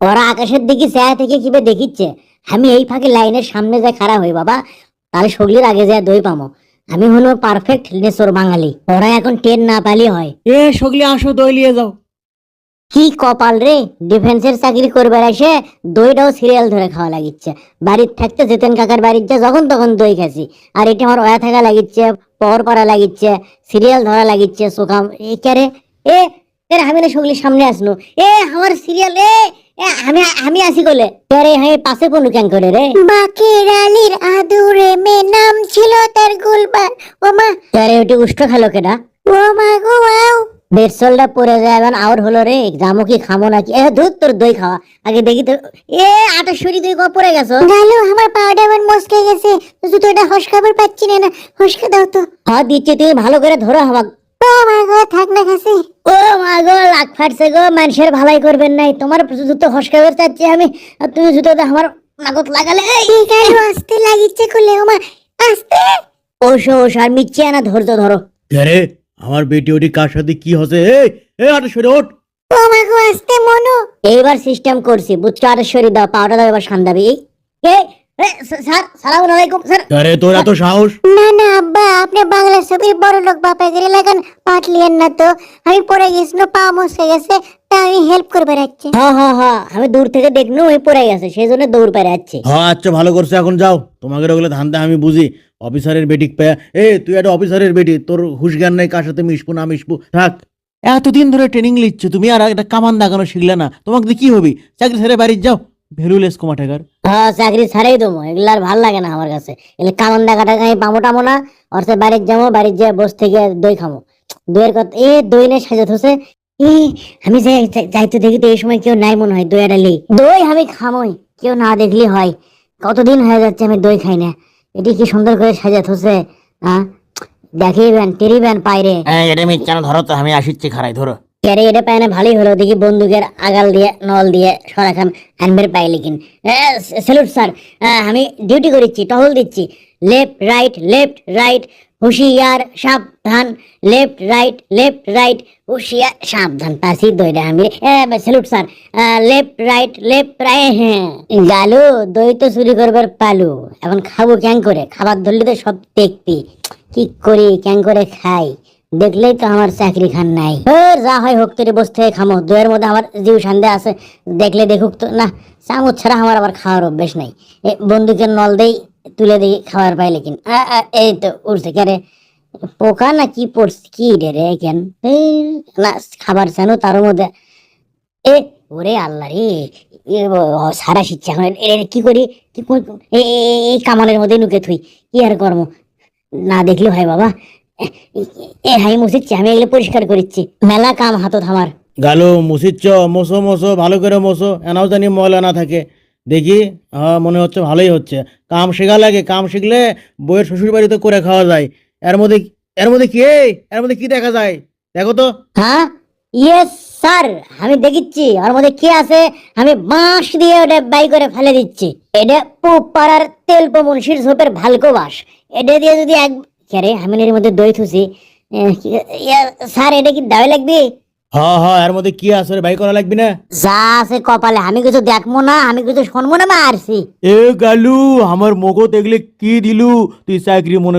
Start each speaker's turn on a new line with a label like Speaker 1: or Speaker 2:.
Speaker 1: ওরা আকাশের দিকে চেয়া থেকে কীভাবে দেখিচ্ছে? আমি এই ফাঁকে লাইনের সামনে যায় খাড়া হই বাবা। তাহলে সগলির আগে যায় দই পামো। আমি হলো পারফেক্ট নেসর বাঙালি। ওরা এখন ট্রেন না পালি হয়।
Speaker 2: এ সগলি আসো দই নিয়ে যাও।
Speaker 1: কি কপাল রে? ডিফেন্সের চাকরি করবার এসে দইটাও সিরিয়াল ধরে খাওয়া লাগিচ্ছে। বাড়ির থাকতে যেতেন কাকার বাড়ির যা যখন তখন দই খাসি আর এটা আমার ওয়া থাকা লাগিচ্ছে পর পাড়া লাগিচ্ছে সিরিয়াল ধরা লাগিচ্ছে সোকাম এ কে এ এ আমি না সামনে আসনু। এ আমার সিরিয়াল এ আমি আমি আসি আরে হ্যাঁ পাশে কোন ক্যান করে রে?
Speaker 3: বাকের আলীর আদুরে মে নাম ছিল তার গুলবার। ও মা
Speaker 1: আরে ওটি উষ্ঠ খালো কেডা?
Speaker 3: ও মা গো আও
Speaker 1: পরে যায় এখন আউট হলো রে। জামো কি খামো নাকি? এ দুধ তোর দই খাওয়া। আগে দেখি তো এ আটাশরি দই কো পড়ে গেছো?
Speaker 3: গালো আমার পাউডার আমার মস্কে গেছে। জুতোটা হসকাবার পাচ্ছি না না। হসকা দাও তো।
Speaker 1: হ্যাঁ দিচ্ছি তুমি ভালো করে ধরো আমাক
Speaker 3: ও মা গো থাক না কাছে
Speaker 1: ও মা গো লাখ ফাটছে গো মানুষের ভালাই করবেন নাই। তোমার জুতো হসকাবার চাচ্ছি আমি আর তুমি জুতোতে আমার নাগত লাগালে এই।
Speaker 3: ঠিক আছে লাগিচ্ছে খুলে ও মা আসতে।
Speaker 1: ওসো ওসো আর মিচ্ছি না ধৈর্য ধরো।
Speaker 2: আরে আমার বেটি ওটি কার সাথে কি এই সরে ওঠ।
Speaker 3: ও মা গো আসতে মনো।
Speaker 1: এইবার সিস্টেম করছি বুঝছ আটাশরি দাও পাউডার দাও এবার সান্দাবি এই। এ এ, স্যার সালাম আলাইকুম স্যার।
Speaker 2: আরে তোর এত সাহস?
Speaker 3: না না আব্বা আপনি বাংলা ছবির বড় লোক বাপের লাগান পাটলিয়েন না তো। আমি পড়ে গেছিল পা মস্কে গেছে তা আমি হেল্প করবে রাখছি
Speaker 1: হ্যাঁ হ্যাঁ হ্যাঁ আমি দূর থেকে দেখনু ওই পড়ে গেছে সেই জন্য দৌড় পেরে যাচ্ছি
Speaker 2: হ্যাঁ আচ্ছা ভালো করছ এখন যাও। তোমাকে ওগুলো ধান্দা আমি বুঝি অফিসারের বেটি পেয়ে। এ তুই একটা অফিসারের বেটি তোর হুশ জ্ঞান নাই কার সাথে মিশবো না মিশবো? থাক। এতদিন ধরে ট্রেনিং লিচ্ছ তুমি আর একটা কামান দাগানো শিখলে না। তোমাকে দিয়ে কি হবি? চাকরি ছেড়ে বাড়ির যাও। ভ্যালুলেস কোমাটাকার
Speaker 1: হ্যাঁ চাকরি ছাড়াই দেবো। এগুলো আর ভালো লাগে না আমার কাছে। এগুলো কামান দেখাটা আমি পামো টামো না ওর সাথে বাড়ির যাব বাড়ির যে বস থেকে দই খামো দইয়ের কথা এ দই নেই সাজা থসে এ আমি যাই যাই- যাইতে দেখি তো এই সময় কেউ নাই মনে হয় দই ডালি দই আমি খামোই কেউ না দেখলি হয়। কতদিন হয়ে যাচ্ছে আমি দই খাই না। এটি কি সুন্দর করে সাজা থসে হ্যাঁ দেখিবেন টেরিবেন পাইরে
Speaker 2: হ্যাঁ এটা মিথ্যা ধরো তো আমি আসিচ্ছি খারাই ধরো।
Speaker 1: ক্যারে এটা পায় না, ভালোই হলো। দেখি বন্দুকের আগাল দিয়ে, নল দিয়ে সরাখান আনবের পাইলে কিন। স্যালুট স্যার আমি ডিউটি করিচ্ছি, টহল দিচ্ছি। লেফট রাইট লেফট রাইট হুশিয়ার, সাবধান। লেফট রাইট লেফট রাইট হুশিয়ার, সাবধান। পাশি দইটা আমি salute sir left right left right হ্যাঁ। গালু, দই তো চুরি করবার পালু। এখন খাব ক্যাং করে? খাবার ধরলে তো সব দেখবি। কি করি ক্যাং করে খাই? দেখলেই তো আমার চাকরি খান নাই। যা হয় হোক তোর বসে থেকে খামো। দইয়ের মধ্যে আমার জিউ সান্দে আছে দেখলে দেখুক তো। না চামচ ছাড়া আমার আবার খাওয়ার অভ্যেস নাই। বন্দুকের নল দেই তুলে দিই খাওয়ার পাইলে কিন আ, আ, এই তো উঠছে কে রে? পোকা না কি পড়ছে? কি রে রে কেন? না খাবার চানো তার মধ্যে। এ ওরে আল্লাহ রে সারা শিখছে এখন। কি করি? কি এই কামানের মধ্যে নুকে থুই। কি আর কর্ম না দেখলে হয় বাবা। এ হাই মুছিচ্ছি আমি এগুলো পরিষ্কার করিচ্ছি। মেলা কাম হাতত আমার।
Speaker 2: গালো মুসিচ্ছ মোসো মোসো ভালো করে মোসো এনাও জানি ময়লা না থাকে। দেখি হ্যাঁ মনে হচ্ছে ভালোই হচ্ছে। কাম শেখা লাগে কাম শিখলে বইয়ের শ্বশুর বাড়িতে করে খাওয়া যায়। এর মধ্যে এর মধ্যে কি এর মধ্যে কি দেখা যায়? দেখো তো।
Speaker 1: হ্যাঁ? ইয়েস স্যার আমি দেখিচ্ছি। ওর মধ্যে কি আছে? আমি বাঁশ দিয়ে ওটা বাই করে ফেলে দিচ্ছি। এটা পাড়ার তেল ভালকো বাস এটা দিয়ে যদি এক কে আমি এর মধ্যে দই থুছি। ইয়া, স্যার এটা কি দাওয়া লাগবে?
Speaker 2: হ্যাঁ হ্যাঁ এর মধ্যে কি আছে রে, ভাই করা লাগবে না?
Speaker 1: যা আছে কপালে আমি কিছু দেখব না আমি কিছু শুনব না মারছি।
Speaker 2: এ গালু আমার মগো দেখলে কি দিলু? তুই চাকরি মনে